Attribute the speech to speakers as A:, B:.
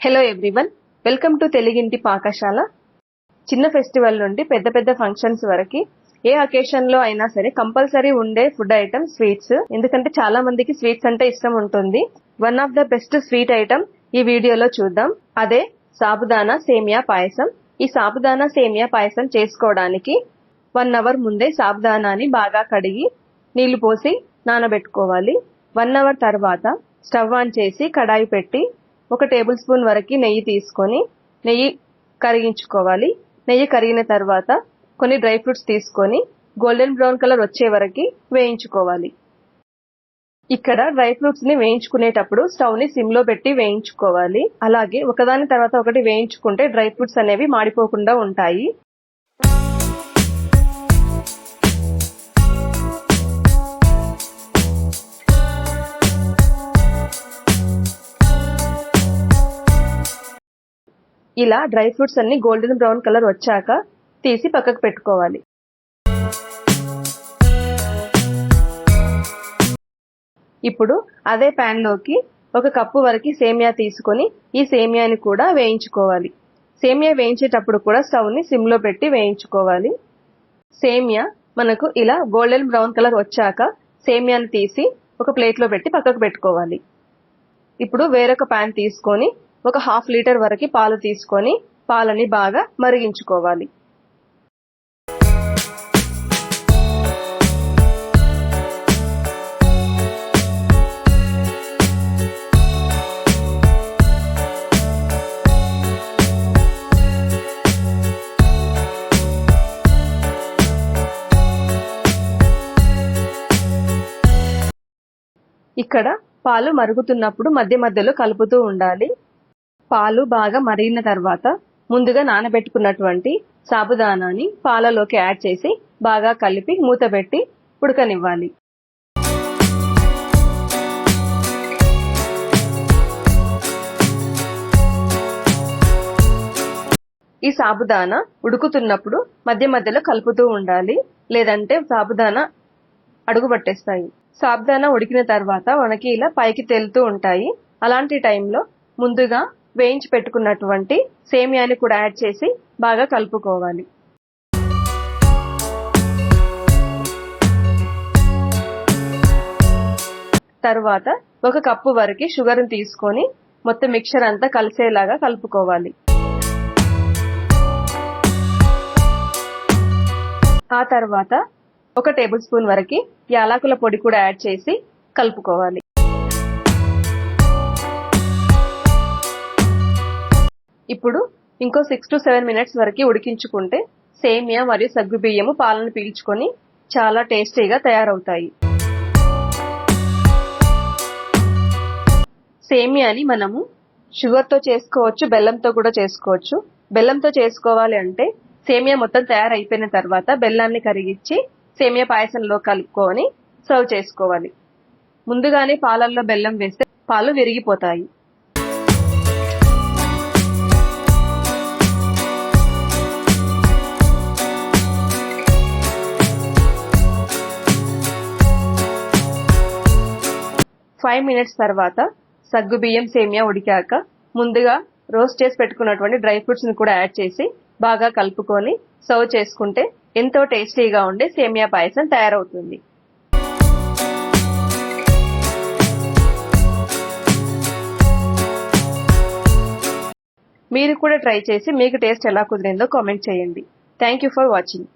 A: Hello everyone welcome to తెలుగింటి పాకశాల చిన్న festival నుండి పెద్ద పెద్ద ఫంక్షన్స్ వరకు ఏ అకేషన్లో అయినా సరే కంపల్సరీ ఉండే ఫుడ్ ఐటమ్ స్వీట్స్ ఎందుకంటే చాలా మందికి స్వీట్స్ అంటే ఇష్టం ఉంటుంది. One of the best sweet item ఈ వీడియోలో చూద్దాం. అదే సాబుదానా సేమియా పాయసం. ఈ సాబుదానా సేమియా పాయసం చేసుకోవడానికి వన్ అవర్ ముందే సాబుదానాని బాగా కడిగి నీళ్ళు పోసి నానబెట్టుకోవాలి. వన్ అవర్ తర్వాత స్టవ్ ఆన్ చేసి కడాయి పెట్టి ఒక టేబుల్ స్పూన్ వరకు నెయ్యి తీసుకొని నెయ్యి కరిగించుకోవాలి. నెయ్యి కరిగిన తర్వాత కొన్ని డ్రై ఫ్రూట్స్ తీసుకొని గోల్డెన్ బ్రౌన్ కలర్ వచ్చే వరకు వేయించుకోవాలి. ఇక్కడ డ్రై ఫ్రూట్స్ని వేయించుకునేటప్పుడు స్టవ్ని సిమ్లో పెట్టి వేయించుకోవాలి. అలాగే ఒకదాని తర్వాత ఒకటి వేయించుకుంటే డ్రై ఫ్రూట్స్ అనేవి మాడిపోకుండా ఉంటాయి. ఇలా డ్రై ఫ్రూట్స్ అన్ని గోల్డెన్ బ్రౌన్ కలర్ వచ్చాక తీసి పక్కకు పెట్టుకోవాలి. ఇప్పుడు అదే ప్యాన్లోకి ఒక కప్పు వరకు సేమియా తీసుకొని ఈ సేమియాని కూడా వేయించుకోవాలి. సేమియా వేయించేటప్పుడు కూడా స్టవ్ని సిమ్లో పెట్టి వేయించుకోవాలి. సేమియా మనకు ఇలా గోల్డెన్ బ్రౌన్ కలర్ వచ్చాక సేమియాని తీసి ఒక ప్లేట్లో పెట్టి పక్కకు పెట్టుకోవాలి. ఇప్పుడు వేరొక ప్యాన్ తీసుకొని ఒక హాఫ్ లీటర్ వరకు పాలు తీసుకొని పాలని బాగా మరిగించుకోవాలి. ఇక్కడ పాలు మరుగుతున్నప్పుడు మధ్య మధ్యలో కలుపుతూ ఉండాలి. పాలు బాగా మరిగిన తర్వాత ముందుగా నానబెట్టుకున్నటువంటి సాబుదానాని పాలలోకి యాడ్ చేసి బాగా కలిపి మూత పెట్టి ఉడకనివ్వాలి. ఈ సాబుదానా ఉడుకుతున్నప్పుడు మధ్య మధ్యలో కలుపుతూ ఉండాలి. లేదంటే సాబుదానా అడుగు పట్టేస్తాయి. సాబుదానా ఉడికిన తర్వాత మనకి ఇలా పైకి తేలుతూ ఉంటాయి. అలాంటి టైంలో ముందుగా వేయించి పెట్టుకున్నటువంటి సేమియాని కూడా యాడ్ చేసి బాగా కలుపుకోవాలి. తర్వాత ఒక కప్పు వరకు షుగర్ని తీసుకొని మొత్తం మిక్చర్ అంతా కలిసేలాగా కలుపుకోవాలి. ఆ తర్వాత ఒక టేబుల్ స్పూన్ వరకు యాలకుల పొడి కూడా యాడ్ చేసి కలుపుకోవాలి. ఇప్పుడు ఇంకో సిక్స్ టు సెవెన్ మినిట్స్ వరకు ఉడికించుకుంటే సేమియా మరియు సగ్గు బియ్యము పాలను పీల్చుకొని చాలా టేస్టీగా తయారవుతాయి. సేమియాని మనము షుగర్తో చేసుకోవచ్చు బెల్లంతో కూడా చేసుకోవచ్చు. బెల్లంతో చేసుకోవాలి అంటే సేమియా మొత్తం తయారైపోయిన తర్వాత బెల్లాన్ని కరిగించి సేమియా పాయసంలో కలుపుకొని సర్వ్ చేసుకోవాలి. ముందుగానే పాలల్లో బెల్లం వేస్తే పాలు విరిగిపోతాయి. ఫైవ్ మినిట్స్ తర్వాత సగ్గు బియ్యం సేమియా ఉడికాక ముందుగా రోస్ట్ చేసి పెట్టుకున్నటువంటి డ్రై ఫ్రూట్స్ని కూడా యాడ్ చేసి బాగా కలుపుకొని సర్వ్ చేసుకుంటే ఎంతో టేస్టీగా ఉండే సేమియా పాయసం తయారవుతుంది. మీరు కూడా ట్రై చేసి మీకు టేస్ట్ ఎలా కుదిరిందో కామెంట్ చేయండి. Thank you for watching